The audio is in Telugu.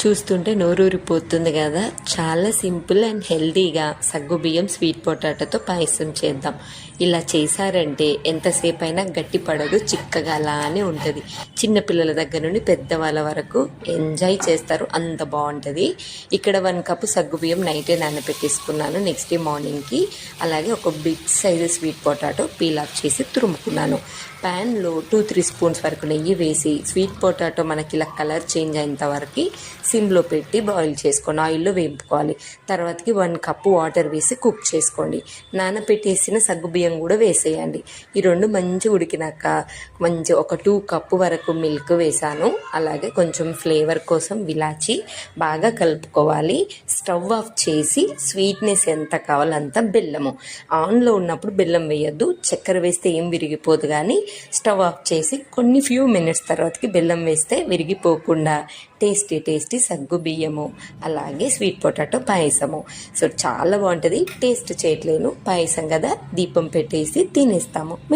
చూస్తుంటే నోరూరిపోతుంది కదా. చాలా సింపుల్ అండ్ హెల్తీగా సగ్గుబియ్యం స్వీట్ పొటాటోతో పాయసం చేద్దాం. ఇలా చేశారంటే ఎంతసేపు అయినా గట్టి పడదు చిక్కగా అలానే ఉంటుంది. చిన్నపిల్లల దగ్గర నుండి పెద్దవాళ్ళ వరకు ఎంజాయ్ చేస్తారు అంత బాగుంటుంది. ఇక్కడ వన్ కప్ సగ్గుబియ్యం నైటే నానబెట్టేసుకున్నాను నెక్స్ట్ డే మార్నింగ్కి అలాగే ఒక big size sweet potato peel off చేసి తురుముకున్నాను. ప్యాన్లో టూ త్రీ స్పూన్స్ వరకు నెయ్యి వేసి స్వీట్ పొటాటో మనకి ఇలా కలర్ చేంజ్ అయినంత వరకు సిమ్లో పెట్టి బాయిల్ చేసుకోండి ఆయిల్లో వేపుకోవాలి. తర్వాతకి వన్ కప్పు వాటర్ వేసి కుక్ చేసుకోండి. నానబెట్టేసిన సగ్గుబియ్యం కూడా వేసేయండి. ఈ రెండు మంచి ఉడికినాక మంచి ఒక టూ కప్పు వరకు మిల్క్ వేసాను. అలాగే కొంచెం ఫ్లేవర్ కోసం విలాచి బాగా కలుపుకోవాలి. స్టవ్ ఆఫ్ చేసి స్వీట్నెస్ ఎంత కావాలో అంత బెల్లము. ఆన్లో ఉన్నప్పుడు బెల్లం వేయద్దు. చక్కెర వేస్తే ఏం విరిగిపోదు కానీ స్టవ్ ఆఫ్ చేసి కొన్ని ఫ్యూ మినిట్స్ తర్వాతకి బెల్లం వేస్తే విరిగిపోకుండా టేస్టీ టేస్టీ సగ్గు బియ్యము అలాగే స్వీట్ పొటాటో పాయసము. సో చాలా బాగుంటుంది. టేస్ట్ చేయట్లేను. పాయసం కదా దీపం పెట్టేసి తినేస్తాము.